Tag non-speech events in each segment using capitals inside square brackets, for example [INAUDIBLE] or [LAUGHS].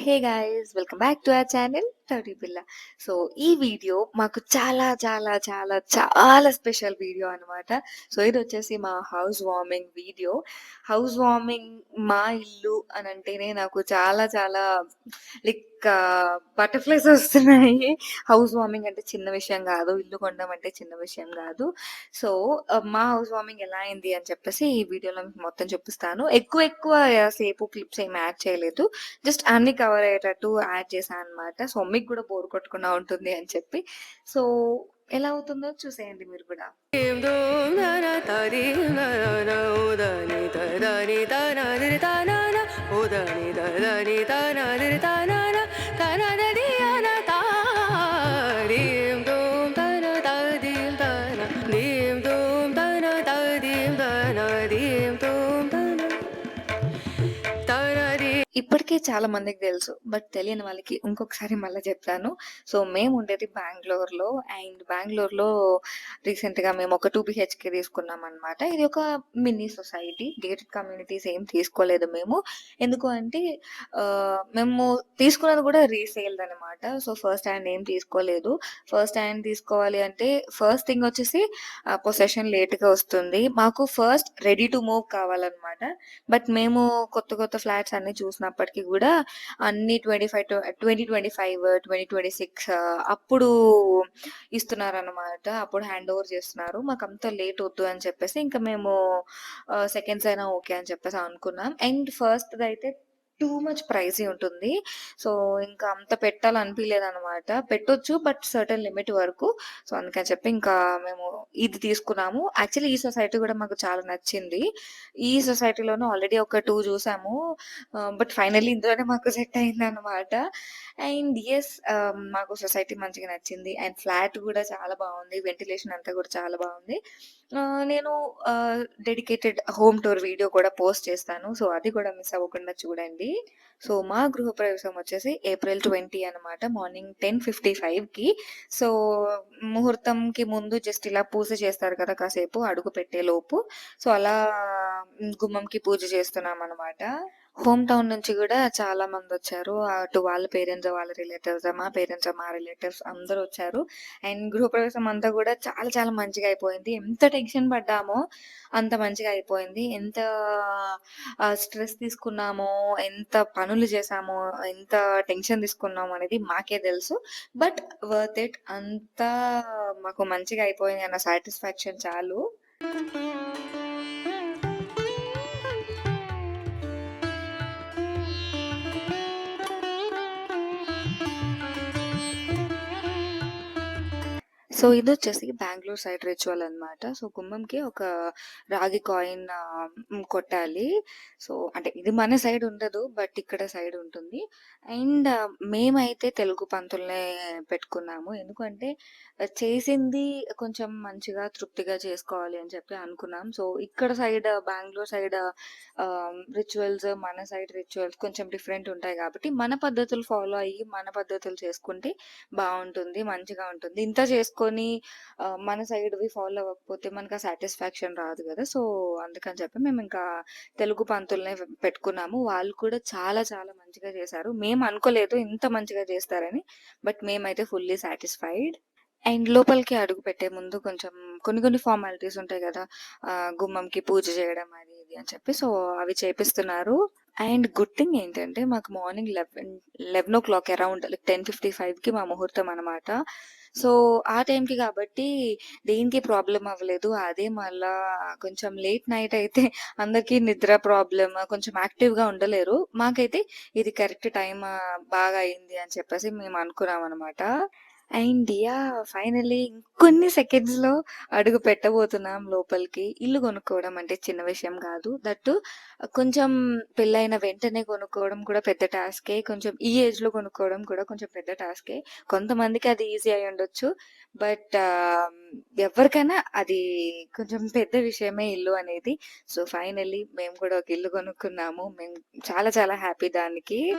Hey guys, welcome back to our channel. Study పిల్ల. So ఈ video మాకు చాలా చాలా చాలా చాలా స్పెషల్ వీడియో అన్నమాట. సో ఇది వచ్చేసి మా house warming video. House warming మా ఇల్లు అని అంటేనే నాకు చాలా చాలా లైక్ బటర్ఫ్లైస్ వస్తున్నాయి. హౌస్ వార్మింగ్ అంటే చిన్న విషయం కాదు. ఇల్లు కొనడం అంటే చిన్న విషయం కాదు. సో మా హౌస్ వార్మింగ్ ఎలా అయింది అని చెప్పేసి ఈ వీడియోలో మీకు మొత్తం చూపిస్తాను. ఎక్కువ ఎక్కువ సేపు క్లిప్స్ ఏం యాడ్ చేయలేదు. జస్ట్ అన్ని కవర్ అయ్యేటట్టు యాడ్ చేశాను అనమాట సో మీకు కూడా బోర్ కొట్టకుండా ఉంటుంది అని చెప్పి సో ఎలా అవుతుందో చూసేయండి మీరు కూడా ఉదని dum ఇప్పటికే చాలా మందికి తెలుసు. బట్ తెలియని వాళ్ళకి ఇంకొకసారి మళ్ళీ చెప్తాను సో మేము ఉండేది బెంగళూరులో. అండ్ బెంగళూరులో రీసెంట్గా మేము ఒక టూ బిహెచ్కే తీసుకున్నాం అనమాట ఇది ఒక మినీ సొసైటీ. గేటెడ్ కమ్యూనిటీస్ ఏం తీసుకోలేదు మేము. ఎందుకు అంటే మేము తీసుకున్నది కూడా రీసేల్ అనమాట సో ఫస్ట్ హ్యాండ్ ఏం తీసుకోలేదు. ఫస్ట్ హ్యాండ్ తీసుకోవాలి అంటే ఫస్ట్ థింగ్ వచ్చేసి పొసెషన్ లేట్గా వస్తుంది. మాకు ఫస్ట్ రెడీ టు మూవ్ కావాలన్నమాట. బట్ మేము కొత్త కొత్త ఫ్లాట్స్ అన్ని చూసినప్పటికీ కూడా అన్ని twenty five twenty twenty five twenty twenty six అప్పుడు ఇస్తున్నారనమాట అప్పుడు హ్యాండ్ ఓవర్ చేస్తున్నారు. మాకు అంత లేట్ వద్దు అని చెప్పేసి ఇంకా మేము సెకండ్స్ అయినా ఓకే అని చెప్పేసి అనుకున్నాం. అండ్ ఫస్ట్ అయితే టూ మచ్ ప్రైజీ ఉంటుంది. సో ఇంకా అంత పెట్టాలనిపించలేదు అనమాట పెట్టొచ్చు బట్ సర్టన్ లిమిట్ వరకు. సో అందుకని చెప్పి ఇంకా మేము ఇది తీసుకున్నాము. యాక్చువల్లీ ఈ సొసైటీ కూడా మాకు చాలా నచ్చింది. ఈ సొసైటీలోనూ ఆల్రెడీ ఒక టూ చూసాము. బట్ ఫైనల్లీ ఇందులోనే మాకు సెట్ అయింది అనమాట అండ్ ఎస్ మాకు సొసైటీ మంచిగా నచ్చింది. అండ్ ఫ్లాట్ కూడా చాలా బాగుంది. వెంటిలేషన్ అంతా కూడా చాలా బాగుంది. నేను డెడికేటెడ్ హోమ్ టూర్ వీడియో కూడా పోస్ట్ చేస్తాను. సో అది కూడా మిస్ అవ్వకుండా చూడండి. సో మా గృహప్రవేశం వచ్చేసి ఏప్రిల్ ట్వంటీ అనమాట మార్నింగ్ టెన్ ఫిఫ్టీ ఫైవ్కి. సో ముహూర్తంకి ముందు జస్ట్ ఇలా పూజ చేస్తారు కదా కాసేపు అడుగు పెట్టే లోపు. సో అలా గుమ్మంకి పూజ చేస్తున్నాం అనమాట హోమ్ టౌన్ నుంచి కూడా చాలా మంది వచ్చారు. అటు వాళ్ళ పేరెంట్స్ వాళ్ళ రిలేటివ్స్ మా పేరెంట్స్ మా రిలేటివ్స్ అందరూ వచ్చారు. అండ్ గృహప్రవేశం అంతా కూడా చాలా చాలా మంచిగా అయిపోయింది. ఎంత టెన్షన్ పడ్డామో అంత మంచిగా అయిపోయింది. ఎంత స్ట్రెస్ తీసుకున్నామో ఎంత పనులు చేసామో ఎంత టెన్షన్ తీసుకున్నామో అనేది మాకే తెలుసు. బట్ వర్త్ ఇట్ అంతా మాకు మంచిగా అయిపోయింది అన్న సాటిస్ఫాక్షన్ చాలు. సో ఇది వచ్చేసి బెంగళూరు సైడ్ రిచువల్ అన్నమాట. సో గుమ్మంకి ఒక రాగి కాయిన్ కొట్టాలి. సో అంటే ఇది మన సైడ్ ఉండదు బట్ ఇక్కడ సైడ్ ఉంటుంది. అండ్ మేమైతే తెలుగు పంతుల్నే పెట్టుకున్నాము. ఎందుకంటే చేసింది కొంచెం మంచిగా తృప్తిగా చేసుకోవాలి అని చెప్పి అనుకున్నాం. సో ఇక్కడ సైడ్ బెంగళూరు సైడ్ రిచువల్స్ మన సైడ్ రిచువల్స్ కొంచెం డిఫరెంట్ ఉంటాయి కాబట్టి మన పద్ధతులు ఫాలో అయ్యి మన పద్ధతులు చేసుకుంటే బాగుంటుంది మంచిగా ఉంటుంది. ఇంత చేసుకొని మన సైడ్వి ఫాలో అవ్వకపోతే మనకు ఆ సాటిస్ఫాక్షన్ రాదు కదా. సో అందుకని చెప్పి మేము ఇంకా తెలుగు పంతుల్నే పెట్టుకున్నాము. వాళ్ళు కూడా చాలా చాలా మంచిగా చేశారు. మేము అనుకోలేదు ఇంత మంచిగా చేస్తారని బట్ మేమైతే ఫుల్లీ సాటిస్ఫైడ్ అండ్ లోపలికి అడుగు పెట్టే ముందు కొంచెం కొన్ని కొన్ని ఫార్మాలిటీస్ ఉంటాయి కదా. గుమ్మంకి పూజ చేయడం అది ఇది అని చెప్పి సో అవి చేపిస్తున్నారు. అండ్ గుడ్ థింగ్ ఏంటంటే మాకు morning eleven eleven o'clock around like ten fifty ఫైవ్కి మా ముహూర్తం అనమాట సో ఆ టైంకి కాబట్టి దేనికి ప్రాబ్లం అవ్వలేదు. అదే మళ్ళా కొంచెం లేట్ నైట్ అయితే అందరికీ నిద్ర ప్రాబ్లమ్ కొంచెం యాక్టివ్గా ఉండలేరు. మాకైతే ఇది కరెక్ట్ టైం బాగా అయింది అని చెప్పేసి మేము అనుకున్నాం అనమాట అండ్ యా ఫైనలీ ఇంకొన్ని సెకండ్స్లో అడుగు పెట్టబోతున్నాం లోపలికి. ఇల్లు కొనుక్కోవడం అంటే చిన్న విషయం కాదు. దట్టు కొంచెం పెళ్ళైన వెంటనే కొనుక్కోవడం కూడా పెద్ద టాస్కే. కొంచెం ఈ ఏజ్లో కొనుక్కోవడం కూడా కొంచెం పెద్ద టాస్కే. కొంతమందికి అది ఈజీ అయి ఉండొచ్చు. బట్ ఎవరికైనా అది కొంచెం పెద్ద విషయమే ఇల్లు అనేది. సో ఫైనలీ మేము కూడా ఒక ఇల్లు కొనుక్కున్నాము. మేము చాలా చాలా హ్యాపీ దానికి.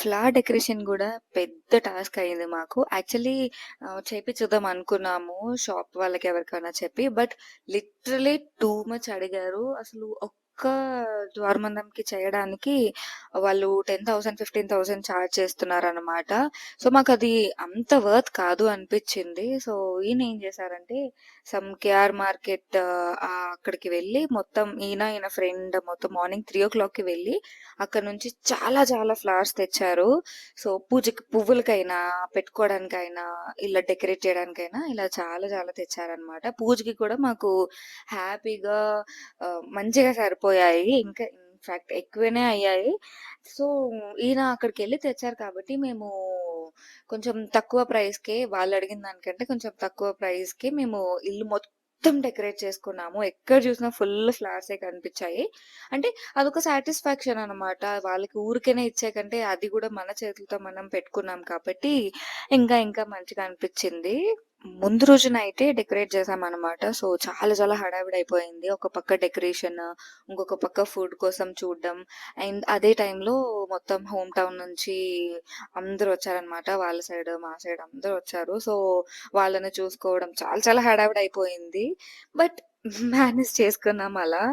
ఫ్లవర్ డెకరేషన్ కూడా పెద్ద టాస్క్ అయింది మాకు. యాక్చువల్లీ చేపించుదాం అనుకున్నాము షాప్ వాళ్ళకి ఎవరికైనా చెప్పి. బట్ లిటరలీ టూ మచ్ అడిగారు. అసలు ఒక్క ద్వారమందంకి చేయడానికి వాళ్ళు 10,000, 15,000 చార్జ్ చేస్తున్నారనమాట. సో, మాకు అది అంత వర్త్ కాదు అనిపించింది సో, ఈయన ఏం చేశారంటే సమ్ కేఆర్ మార్కెట్ అక్కడికి వెళ్ళి మొత్తం ఈయన, ఈయన ఫ్రెండ్ మొత్తం మార్నింగ్ 3:00కి వెళ్ళి అక్కడ నుంచి చాలా చాలా ఫ్లవర్స్ తెచ్చారు. సో, పూజకి పువ్వులకైనా, పెట్టుకోవడానికైనా, ఇలా డెకరేట్ చేయడానికైనా ఇలా చాలా చాలా తెచ్చారనమాట. పూజకి కూడా మాకు హ్యాపీగా uh, మంచిగా సరిపోయాయి. ఇంకా ఇన్‌ఫాక్ట్ ఎక్కువనే అయ్యాయి. సో, ఈయన అక్కడికెళ్ళి తెచ్చారు కాబట్టి మేము కొంచెం తక్కువ ప్రైస్‌కే వాళ్ళు అడిగిన దానికంటే కొంచెం తక్కువ ప్రైస్‌కి మేము ఇల్లు మొత్తం డెకరేట్ చేసుకున్నాము. ఎక్కడ చూసినా ఫుల్ ఫ్లవర్సే కనిపించాయి అంటే అదొక సాటిస్ఫాక్షన్ అనమాట. వాళ్ళకి ఊరికేనే ఇచ్చే కంటే అది కూడా మన చేతులతో మనం పెట్టుకున్నాం కాబట్టి ఇంకా ఇంకా మంచిగా అనిపించింది ముందు రోజున అయితే డెకరేట్ చేసామన్నమాట సో, చాలా చాలా హడావిడైపోయింది. ఒక పక్క డెకరేషన్, ఇంకొక పక్క ఫుడ్ కోసం చూడడం అండ్ అదే టైంలో మొత్తం హోమ్ టౌన్ నుంచి అందరూ వచ్చారనమాట. వాళ్ళ సైడ్, మా సైడ్ అందరూ వచ్చారు. సో, వాళ్ళని చూసుకోవడం చాలా చాలా హడావిడైపోయింది. బట్ [LAUGHS] మేనేజ్ చేసుకున్నాం అలా.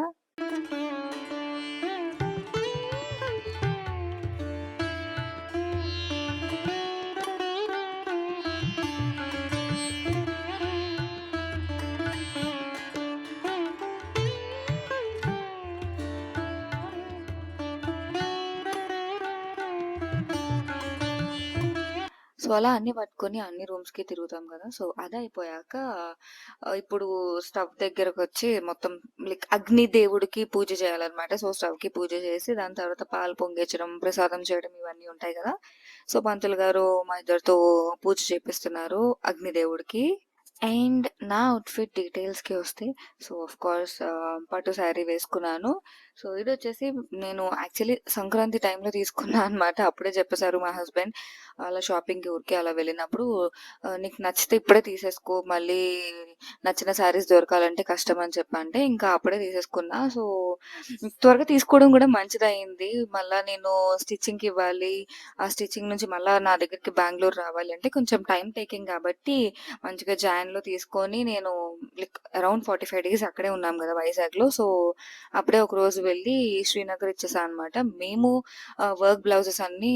సో, అలా అన్ని పట్టుకొని అన్ని రూమ్స్‌కి తిరుగుతాం కదా! సో, అది అయిపోయాక ఇప్పుడు స్టవ్ దగ్గరకొచ్చి మొత్తం లైక్ అగ్ని దేవుడికి పూజ చేయాలన్నమాట. సో, స్టవ్‌కి పూజ చేసి దాని తర్వాత పాలు పొంగించడం, ప్రసాదం చేయడం ఇవన్నీ ఉంటాయి కదా! సో, పంతులు గారు మా ఇద్దరితో పూజ చేపిస్తున్నారు అగ్ని దేవుడికి. అండ్ నా అవుట్‌ఫిట్ డీటెయిల్స్‌కి వస్తే సో, ఆఫ్‌కోర్స్ ఆహ్, పట్టు శారీ వేసుకున్నాను. సో, ఇదొచ్చేసి నేను యాక్చువల్లీ సంక్రాంతి టైంలో తీసుకున్నా అనమాట. అప్పుడే చెప్పేసారు మా హస్బెండ్ అలా షాపింగ్‌కి ఊరికే అలా వెళ్ళినప్పుడు ఆహ్, "నీకు నచ్చితే ఇప్పుడే తీసేసుకో. మళ్ళీ నచ్చిన శారీస్ దొరకాలంటే కష్టం" అని చెప్పంటే ఇంకా అప్పుడే తీసేసుకున్నా. సో, త్వరగా తీసుకోవడం కూడా మంచిదయింది. మళ్ళా నేను స్టిచ్చింగ్‌కి ఇవ్వాలి. ఆ స్టిచ్చింగ్ నుంచి మళ్ళా నా దగ్గరికి బెంగుళూరు రావాలి అంటే కొంచెం టైమ్ టేకింగ్ కాబట్టి మంచిగా వ్యాన్లో తీసుకొని నేను లైక్ అరౌండ్ 45 డేస్ అక్కడే ఉన్నాం కదా వైజాగ్‌లో. సో, అప్పుడే ఒక రోజు వెళ్ళి శ్రీనగర్ ఇచ్చేసా అనమాట. మేము వర్క్ బ్లౌజెస్ అన్నీ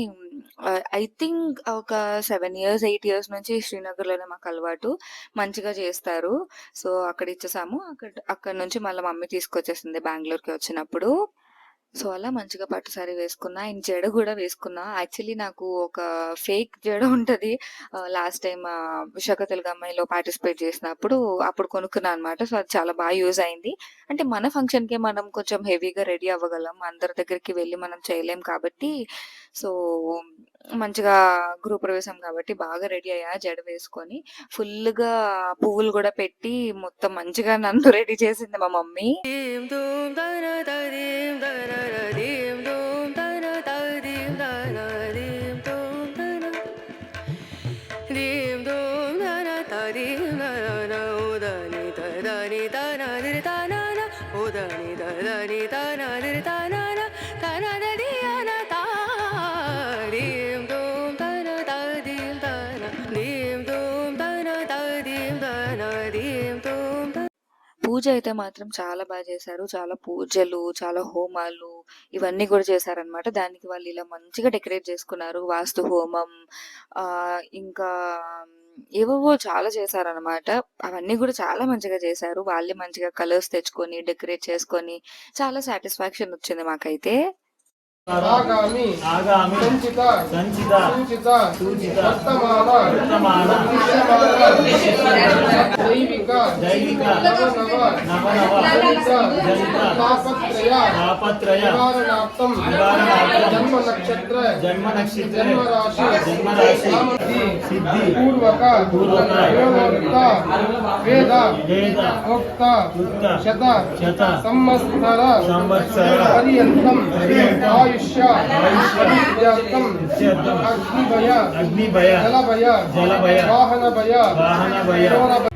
ఐ థింక్ ఒక సెవెన్ ఇయర్స్, ఎయిట్ ఇయర్స్ నుంచి శ్రీనగర్‌లోనే మాకు అలవాటు. మంచిగా చేస్తారు. సో, అక్కడ ఇచ్చేసాము. అక్కడ అక్కడ నుంచి మళ్ళీ మమ్మీ తీసుకొచ్చేసింది బెంగళూరుకి వచ్చినప్పుడు. సో, అలా మంచిగా పట్టు సారీ వేసుకున్నా. అండ్ జడ కూడా వేసుకున్నా. యాక్చువల్లీ నాకు ఒక ఫేక్ జడ ఉంటుంది లాస్ట్ టైం విశాఖ తెలుగు అమ్మాయిలో పార్టిసిపేట్ చేసినప్పుడు అప్పుడు కొనుక్కున్నా అనమాట. సో, అది చాలా బాగా యూజ్ అయింది. అంటే మన ఫంక్షన్‌కే మనం కొంచెం హెవీగా రెడీ అవ్వగలం. అందరి దగ్గరికి వెళ్ళి మనం చేయలేం కాబట్టి సో, మంచిగా గృహప్రవేశం కాబట్టి బాగా రెడీ అయ్యా జడ వేసుకొని. ఫుల్గా పువ్వులు కూడా పెట్టి మొత్తం మంచిగా నన్ను రెడీ చేసింది మా మమ్మీ. దీం దూం దన పూజ అయితే మాత్రం చాలా బాగా చేశారు. చాలా పూజలు, చాలా హోమాలు ఇవన్నీ కూడా చేశారనమాట. దానికి వాళ్ళు ఇలా మంచిగా డెకరేట్ చేసుకున్నారు. వాస్తు హోమం ఇంకా ఏవేవో చాలా చేశారనమాట. అవన్నీ కూడా చాలా మంచిగా చేశారు. వాళ్ళే మంచిగా కలర్స్ తెచ్చుకొని, డెకరేట్ చేసుకొని చాలా సాటిస్ఫాక్షన్ వచ్చింది మాకైతే. आगामी आगामी संचिता संचिता सूचिता सूचिता वर्तमान वर्तमान दैविका दैविका नव नव जनिता जनिता तापत्रया निवारणार्थम निवारणार्थम जन्म नक्षत्र जन्म नक्षत्र जन्म राशि जन्म राशि सिद्धि पूर्वका पूर्वका योगता वेद उक्ता उक्ता शत शत संवत्सर संवत्सर पर्यन्तम पर्यन्तम अग्निभय जलभय वाहनभय वाहनभय।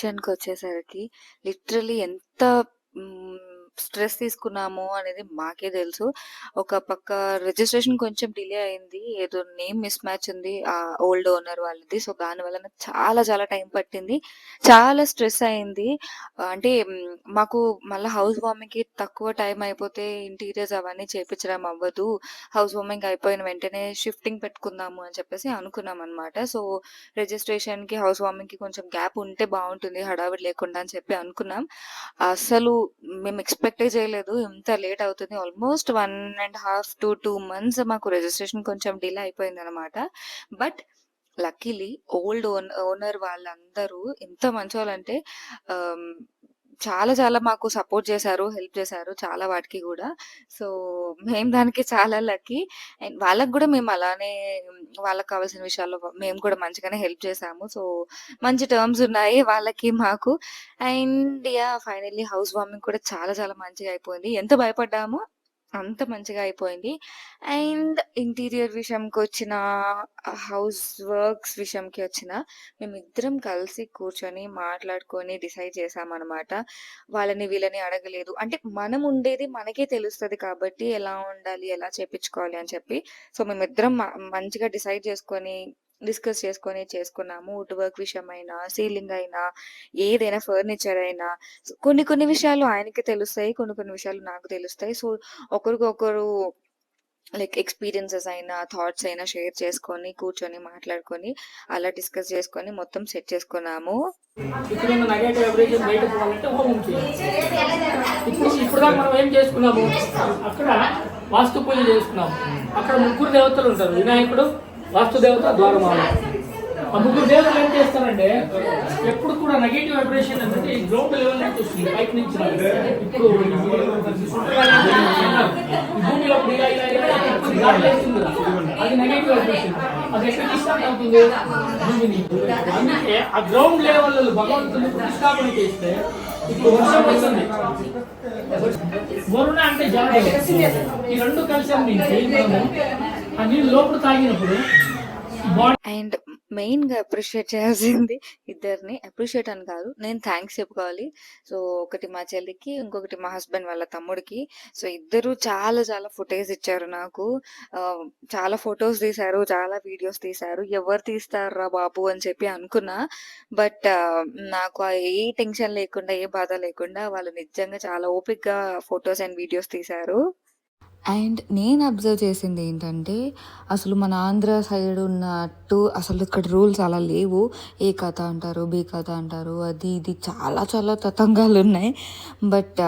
ఇంటి విషయానికొచ్చేసరికి లిటరలీ ఎంత స్ట్రెస్ తీసుకున్నాము అనేది మాకే తెలుసు. ఒక పక్క రిజిస్ట్రేషన్ కొంచెం డిలే అయింది. ఏదో నేమ్ మిస్ మ్యాచ్ ఉంది. ఆ ఓల్డ్ ఓనర్ వాళ్ళది. సో, దాని వలన చాలా చాలా టైం పట్టింది. చాలా స్ట్రెస్ అయింది. అంటే మాకు మళ్ళీ హౌస్ వార్మింగ్‌కి తక్కువ టైం అయిపోతే ఇంటీరియర్స్ అవన్నీ చేపించడం అవ్వదు. హౌస్ వార్మింగ్ అయిపోయిన వెంటనే షిఫ్టింగ్ పెట్టుకుందాము అని చెప్పేసి అనుకున్నాం అనమాట సో, రిజిస్ట్రేషన్‌కి, హౌస్ వార్మింగ్‌కి కొంచెం గ్యాప్ ఉంటే బాగుంటుంది హడావిడి లేకుండా అని చెప్పి అనుకున్నాం. అస్సలు మేము ఎక్స్పెక్ట్ చేయలేదు. ఇంత లేట్ అవుతుంది. Almost one and half to two months మాకు రిజిస్ట్రేషన్ కొంచెం డిలే అయిపోయింది అనమాట but luckily old own owner వాళ్ళందరూ ఎంత మంచి వాళ్ళంటే చాలా చాలా మాకు సపోర్ట్ చేశారు. హెల్ప్ చేశారు. చాలా వాటికి కూడా సో, మేము దానికి చాలా లక్కీ. అండ్ వాళ్ళకి కూడా మేము అలానే వాళ్ళకి కావాల్సిన విషయాల్లో మేము కూడా మంచిగానే హెల్ప్ చేశాము. సో, మంచి టర్మ్స్ ఉన్నాయి వాళ్ళకి, మాకు. And yeah! Finally house warming కూడా చాలా చాలా మంచిగా అయిపోయింది. ఎంత భయపడ్డామో అంత మంచిగా అయిపోయింది. అండ్ ఇంటీరియర్ విషయంకొచ్చినా, హౌస్ వర్క్స్ విషయంకి వచ్చినా మేమిద్దరం కలిసి కూర్చొని మాట్లాడుకొని డిసైడ్ చేశామనమాట. వాళ్ళని వీళ్ళని అడగలేదు. అంటే మనం ఉండేది మనకే తెలుస్తది కాబట్టి ఎలా ఉండాలి, ఎలా చేపించుకోవాలి అని చెప్పి. సో, మేమిద్దరం మంచిగా డిసైడ్ చేసుకొని, డిస్కస్ చేసుకొని చేసుకున్నాము. వుడ్ వర్క్ విషయమైనా, సీలింగ్ అయినా, ఏదైనా ఫర్నిచర్ అయినా కొన్ని కొన్ని విషయాలు ఆయనకి తెలుస్తాయి. కొన్ని కొన్ని విషయాలు నాకు తెలుస్తాయి. సో, ఒకరికొకరు లైక్ ఎక్స్‌పీరియన్సెస్ అయినా, థాట్స్ అయినా షేర్ చేసుకొని, కూర్చొని మాట్లాడుకొని, అలా డిస్కస్ చేసుకొని మొత్తం సెట్ చేసుకున్నాము. ఇప్పుడు ఇప్పుడు మనం ఏం చేసుకున్నాము అక్కడ వాస్తు పూజ చేసుకున్నాము అక్కడ ముగ్గురు దేవతలు ఉంటారు వినాయకుడు వాస్తుదేవత ద్వారమాల ఆ ముగ్గురు దేవతలు ఏం చేస్తారంటే ఎప్పుడు కూడా నెగిటివ్ వైబ్రేషన్ అంటే ఈ గ్రౌండ్ లెవెల్ నుంచి వస్తుంది. పైకి నుంచి ఇప్పుడు భూమిలో అది నెగిటివ్ వైబ్రేషన్ అది ఎక్కడ డిస్టార్ట్ అవుతుంది? భూమిని. అందుకే ఆ గ్రౌండ్ లెవెల్ భగవంతుని ప్రతిష్టాపన చేస్తే ఇప్పుడు వర్షం వస్తుంది వరుణ అంటే జలదేవత ఈ రెండు కలిసి ఆ నీళ్ళు లోపల తాగినప్పుడు అండ్ మెయిన్‌గా అప్రిషియేట్ చేయాల్సింది ఇద్దరిని. అప్రిషియేట్ అని కాదు. నేను థ్యాంక్స్ చెప్పుకోవాలి. సో, ఒకటి మా చెల్లికి, ఇంకొకటి మా హస్బెండ్ వాళ్ళ తమ్ముడికి. సో, ఇద్దరు చాలా చాలా ఫుటేజ్ ఇచ్చారు నాకు. చాలా ఫొటోస్ తీశారు. చాలా వీడియోస్ తీశారు. ఎవరు తీస్తారా బాబు అని చెప్పి అనుకున్నా. బట్ నాకు ఏ టెన్షన్ లేకుండా, ఏ బాధ లేకుండా వాళ్ళు నిజంగా చాలా ఓపిక్గా ఫొటోస్ అండ్ వీడియోస్ తీశారు. అండ్ నేను అబ్జర్వ్ చేసింది ఏంటంటే, అసలు మన ఆంధ్ర సైడ్ ఉన్నట్టు అసలు ఇక్కడ రూల్స్ అలా లేవు. ఏ కథ అంటారు, బి కథ అంటారు. అది ఇది చాలా చాలా తతంగాలు ఉన్నాయి బట్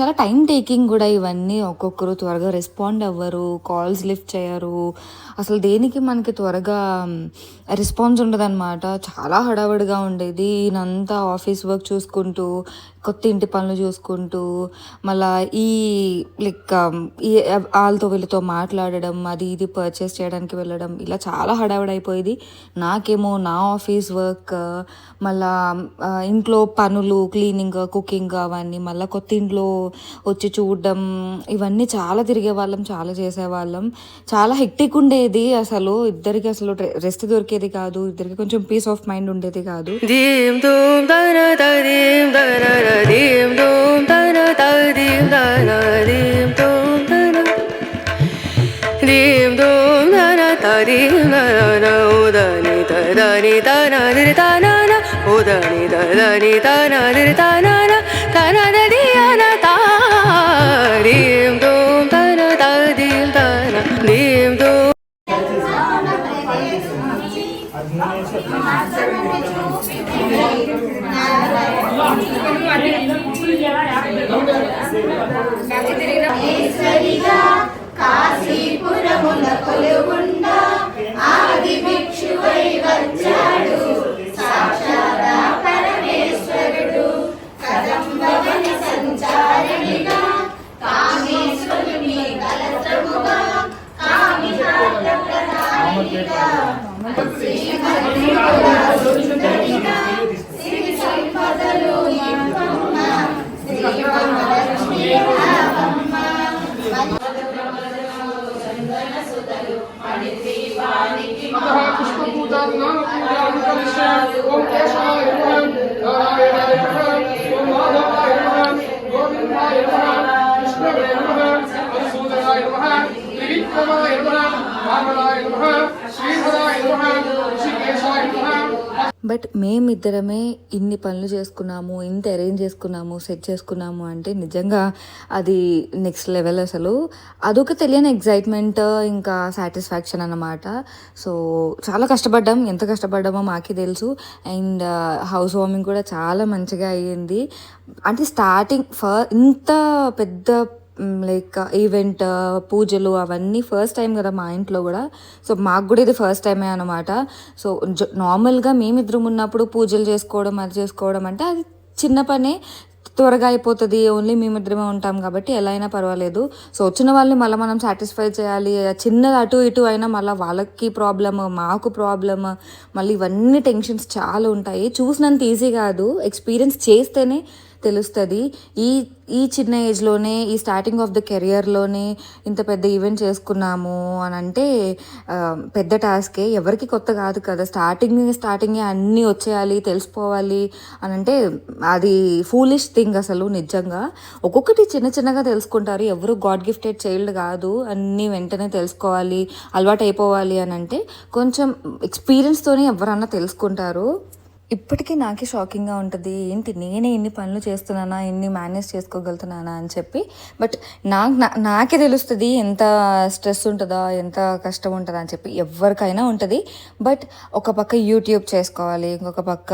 చాలా టైం టేకింగ్ కూడా ఇవన్నీ. ఒక్కొక్కరు త్వరగా రెస్పాండ్ అవ్వరు. కాల్స్ లిఫ్ట్ చేయరు. అసలు దేనికి మనకి త్వరగా రెస్పాన్స్ ఉండదనమాట. చాలా హడావిడిగా ఉండేది. ఈయనంతా ఆఫీస్ వర్క్ చూసుకుంటూ, కొత్త ఇంటి పనులు చూసుకుంటూ, మళ్ళీ ఈ లైక్ ఈ వాళ్ళతో వీళ్ళతో మాట్లాడడం, అది ఇది పర్చేస్ చేయడానికి వెళ్ళడం, ఇలా చాలా హడావిడైపోయేది. నాకేమో నా ఆఫీస్ వర్క్, మళ్ళా ఇంట్లో పనులు, క్లీనింగ్, కుకింగ్ అవన్నీ, మళ్ళీ కొత్త ఇంట్లో వచ్చి చూడడం, ఇవన్నీ చాలా తిరిగే వాళ్ళం చాలా చేసేవాళ్ళం. చాలా హెక్టిక్ ఉండేది అసలు. ఇద్దరికి అసలు రెస్ట్ దొరికేది కాదు. ఇద్దరికి కొంచెం పీస్ ఆఫ్ మైండ్ ఉండేది కాదు. dim da da dim da na dim dum da na da dim da na dim dum ीं उदनि तदनि उदनीतनि तनादिर उदनि तदनि तानादिर ताना Shall బట్ మేమిద్దరమే ఇన్ని పనులు చేసుకున్నాము ఇంత అరేంజ్ చేసుకున్నాము సెట్ చేసుకున్నాము అంటే నిజంగా అది నెక్స్ట్ లెవెల్ అసలు. అదొక తెలియని ఎగ్జైట్మెంట్ ఇంకా సాటిస్ఫాక్షన్ అన్నమాట. సో చాలా కష్టపడ్డాం. ఎంత కష్టపడ్డామో మాకే తెలుసు. అండ్ హౌస్ వార్మింగ్ కూడా చాలా మంచిగా అయ్యింది. అంటే స్టార్టింగ్ ఫ ఇంత పెద్ద లైక్ ఈవెంట్ uh, uh, పూజలు అవన్నీ ఫస్ట్ టైం కదా మా ఇంట్లో కూడా. సో మాకు కూడా ఇది ఫస్ట్ టైమే అనమాట సో నార్మల్గా మేమిద్దరం ఉన్నప్పుడు పూజలు చేసుకోవడం అది చేసుకోవడం అంటే అది చిన్న పనే. త్వరగా అయిపోతుంది ఓన్లీ మేమిద్దరమే ఉంటాం కాబట్టి ఎలా అయినా పర్వాలేదు. సో వచ్చిన వాళ్ళని మళ్ళీ మనం సాటిస్ఫై చేయాలి. చిన్నది అటు ఇటు అయినా మళ్ళీ వాళ్ళకి ప్రాబ్లమ్ మాకు ప్రాబ్లమ్ మళ్ళీ ఇవన్నీ టెన్షన్స్ చాలా ఉంటాయి. చూసినంత ఈజీ కాదు. ఎక్స్పీరియన్స్ చేస్తేనే తెలుస్తుంది. ఈ ఈ చిన్న ఏజ్లోనే ఈ స్టార్టింగ్ ఆఫ్ ద కెరియర్లోనే ఇంత పెద్ద ఈవెంట్ చేసుకున్నాము అని అంటే పెద్ద టాస్కే ఎవరికి కొత్త కాదు కదా. స్టార్టింగ్ స్టార్టింగే అన్నీ వచ్చేయాలి తెలిసిపోవాలి అని అంటే అది ఫూలిష్ థింగ్ అసలు నిజంగా. ఒక్కొక్కటి చిన్న చిన్నగా తెలుసుకుంటారు. ఎవరు గాడ్ గిఫ్టెడ్ చైల్డ్ కాదు. అన్నీ వెంటనే తెలుసుకోవాలి అలవాటు అయిపోవాలి అని అంటే కొంచెం ఎక్స్పీరియన్స్తోనే ఎవరన్నా తెలుసుకుంటారు. ఇప్పటికీ నాకే షాకింగ్గా ఉంటుంది ఏంటి నేనే ఇన్ని పనులు చేస్తున్నానా ఇన్ని మేనేజ్ చేసుకోగలుగుతున్నానా? అని చెప్పి. బట్ నాకు నా- నాకే తెలుస్తుంది ఎంత స్ట్రెస్ ఉంటుందా ఎంత కష్టం ఉంటుందా అని చెప్పి ఎవరికైనా ఉంటుంది. బట్ ఒక పక్క యూట్యూబ్ చేసుకోవాలి ఇంకొక పక్క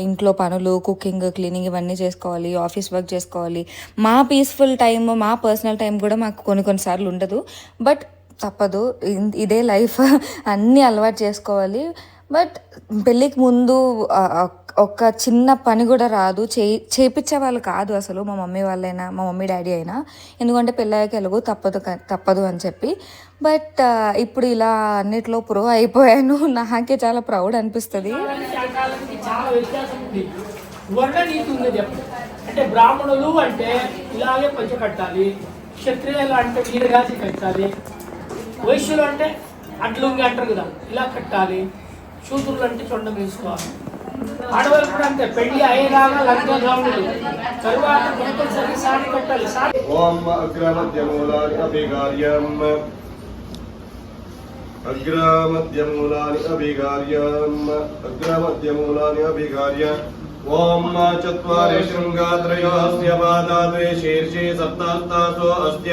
ఇంట్లో పనులు కుకింగ్ క్లీనింగ్ ఇవన్నీ చేసుకోవాలి ఆఫీస్ వర్క్ చేసుకోవాలి. మా పీస్ఫుల్ టైం మా పర్సనల్ టైం కూడా మాకు కొన్ని కొన్నిసార్లు ఉండదు. బట్ తప్పదు ఇన్- ఇదే లైఫ్. [LAUGHS] అన్నీ అలవాటు చేసుకోవాలి. బట్ పెళ్ళికి ముందు ఒక చిన్న పని కూడా రాదు. చే చేపించే వాళ్ళు కాదు అసలు మా మమ్మీ వాళ్ళైనా మా మమ్మీ డాడీ అయినా. ఎందుకంటే పెళ్ళయ్యాక ఎలాగో తప్పదు తప్పదు అని చెప్పి. బట్ ఇప్పుడు ఇలా అన్నిట్లో ప్రో అయిపోయాను. [LAUGHS] నాకే చాలా ప్రౌడ్ అనిపిస్తుంది. అంటే బ్రాహ్మణులు అంటే ఇలాగే పంచ కట్టాలి. క్షత్రియులు అంటే వీరగాసి కట్టాలి. వైశ్యులు అంటే అడ్లుంగి అంటారు కదా ఇలా కట్టాలి. శూద్రులు అంటే చొండం వేసుకోవాలి. ఆడవాళ్ళు కూడా అంతే పెళ్ళి అయ్యేదాకా లంగా గాములు తరువాత కంపల్సరీ సాడి కట్టాలి. సాడి ఓం అగ్రమధ్యమూలాని అభిగార్యం అగ్రమధ్యమూలాని అభిగార్యం అగ్రమధ్యమూలాని అభిగార్య ఓం చత్వారి శృంగాత్రయోస్య పాదాద్వే శీర్షే సప్తాస్తాసో అస్య.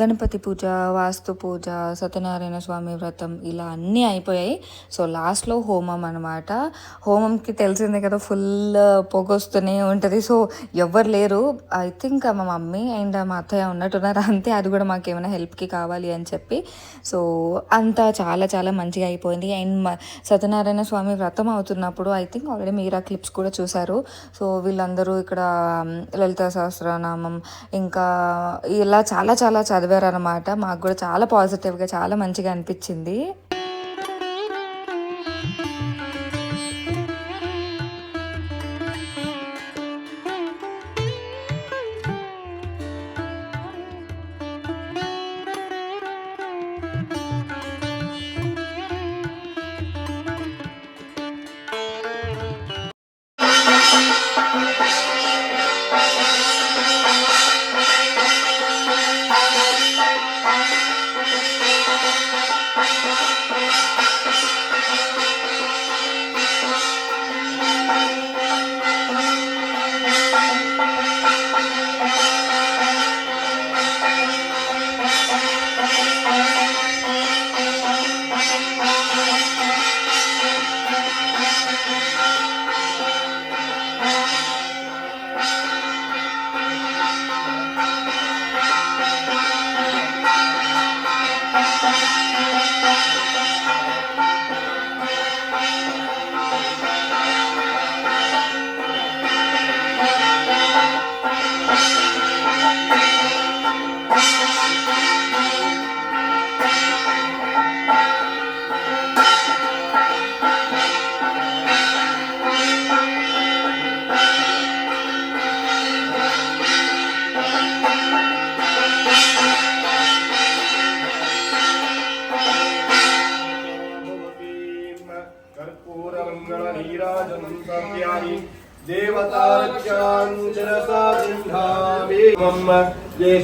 గణపతి పూజ వాస్తు పూజ సత్యనారాయణ స్వామి వ్రతం ఇలా అన్నీ అయిపోయాయి. సో లాస్ట్లో హోమం అనమాట హోమంకి తెలిసిందే కదా ఫుల్ పొగొస్తూనే ఉంటుంది. సో ఎవరు లేరు. ఐ థింక్ మా మమ్మీ అండ్ మా అత్తయ్య ఉన్నట్టున్నారు. అంతే అది కూడా మాకు ఏమైనా హెల్ప్కి కావాలి అని చెప్పి. సో అంతా చాలా చాలా మంచిగా అయిపోయింది. అండ్ సత్యనారాయణ స్వామి వ్రతం అవుతున్నప్పుడు ఐ థింక్ ఆల్రెడీ మీరు ఆ క్లిప్స్ కూడా చూసారు సో వీళ్ళందరూ ఇక్కడ లలిత సహస్రనామం ఇంకా ఇలా చాలా చాలా చదివారనమాట మాకు కూడా చాలా పాజిటివ్గా చాలా మంచిగా అనిపించింది.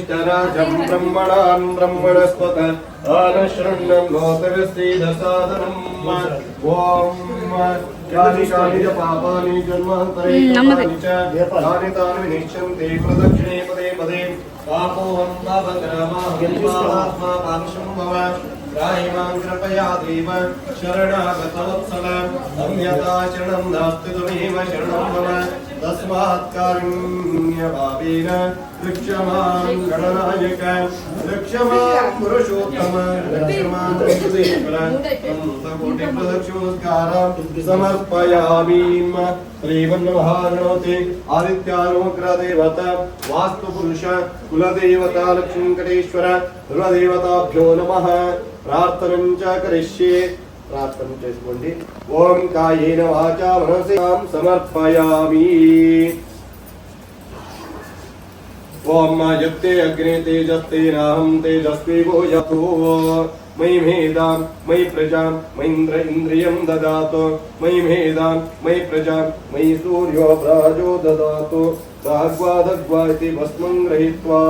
ధృతరాజం బ్రహ్మణాం బ్రహ్మణస్పత అనుశృణ్ణం గోకరస్త్రీదసాదనం ఓం కాని కాని పాపాని జన్మాంతరే కాని తాను వినిశ్యంతే ప్రదక్షిణే పదే పదే. పాపోహం పాపం గ్రామాత్మా పాంశం భవ. రాయిమాం కృపయా దేవ. శరణాగతవత్సల. అన్యతా శరణం దాస్తు तस्मात्कारुण्यभावेन रक्षमां गणनायक रक्षमां पुरुषोत्तम रक्षमां समर्पयामि श्रीवन्नमहारणोति आदित्यानुग्रदेवत वास्तुपुरुष, कुलदेवता लक्ष्मीकटेश्वर कुलदेवताभ्यो नमः। प्रार्थनं च करिष्ये। ప్రార్థన చేసుకోండి ఓం కాయేన వాచా మనసాం సమర్పయామి ఓం యత్తే అగ్నే తేజస్తేనాహం తేజస్వి భూయతో మయి మేధాం మయి ప్రజాం మయింద్ర ఇంద్రియం దదాతు మయి మేధాం మయి ప్రజాం మయి సూర్యో ప్రాజో దదాతు సాగ్వాదగ్వా ఇది భస్మం గృహీత్వా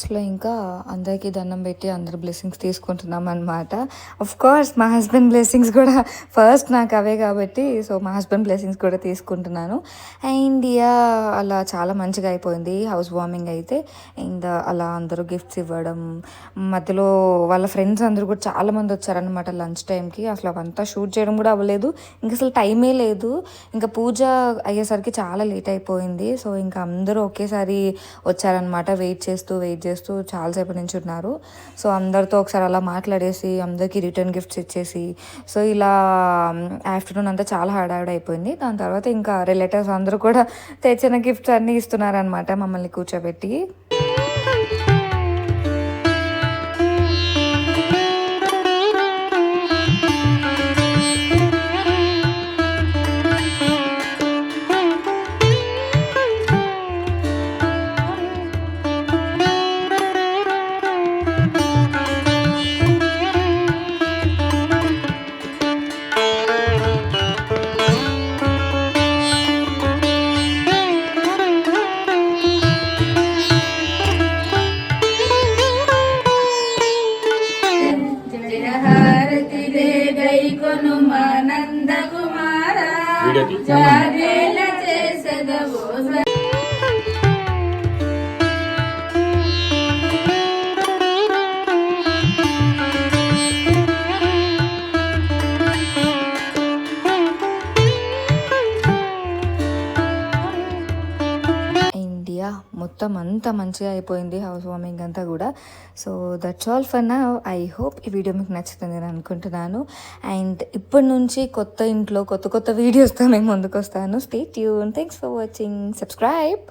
లాస్ట్లో ఇంకా అందరికీ దండం పెట్టి అందరు బ్లెస్సింగ్స్ తీసుకుంటున్నాం అనమాట ఆఫ్ కోర్స్ మా హస్బెండ్ బ్లెస్సింగ్స్ కూడా ఫస్ట్ నాకు అవే కాబట్టి సో మా హస్బెండ్ బ్లెస్సింగ్స్ కూడా తీసుకుంటున్నాను. అండ్ యా అలా చాలా మంచిగా అయిపోయింది హౌస్ వార్మింగ్ అయితే. అండ్ అలా అందరూ గిఫ్ట్స్ ఇవ్వడం మధ్యలో వాళ్ళ ఫ్రెండ్స్ అందరూ కూడా చాలామంది వచ్చారనమాట లంచ్ టైంకి అసలు అవంతా షూట్ చేయడం కూడా అవ్వలేదు. ఇంకా అసలు టైమే లేదు. ఇంకా పూజ అయ్యేసరికి చాలా లేట్ అయిపోయింది. సో ఇంకా అందరూ ఒకేసారి వచ్చారనమాట వెయిట్ చేస్తూ వెయిట్ చేస్తూ. చాలాసేపు నుంచి ఉన్నారు. సో అందరితో ఒకసారి అలా మాట్లాడేసి అందరికీ రిటర్న్ గిఫ్ట్స్ ఇచ్చేసి సో ఇలా ఆఫ్టర్నూన్ అంతా చాలా హడావిడి అయిపోయింది. దాని తర్వాత ఇంకా రిలేటివ్స్ అందరూ కూడా తెచ్చిన గిఫ్ట్స్ అన్నీ ఇస్తున్నారనమాట మమ్మల్ని కూర్చోబెట్టి. మంచిగా అయిపోయింది హౌస్ వార్మింగ్ అంతా కూడా. So that's all for now I hope ఈ వీడియో మీకు నచ్చుతుంది అని అనుకుంటున్నాను. అండ్ ఇప్పటి నుంచి కొత్త ఇంట్లో కొత్త కొత్త వీడియోస్తో మేము ముందుకు వస్తాను stay tune thanks for watching subscribe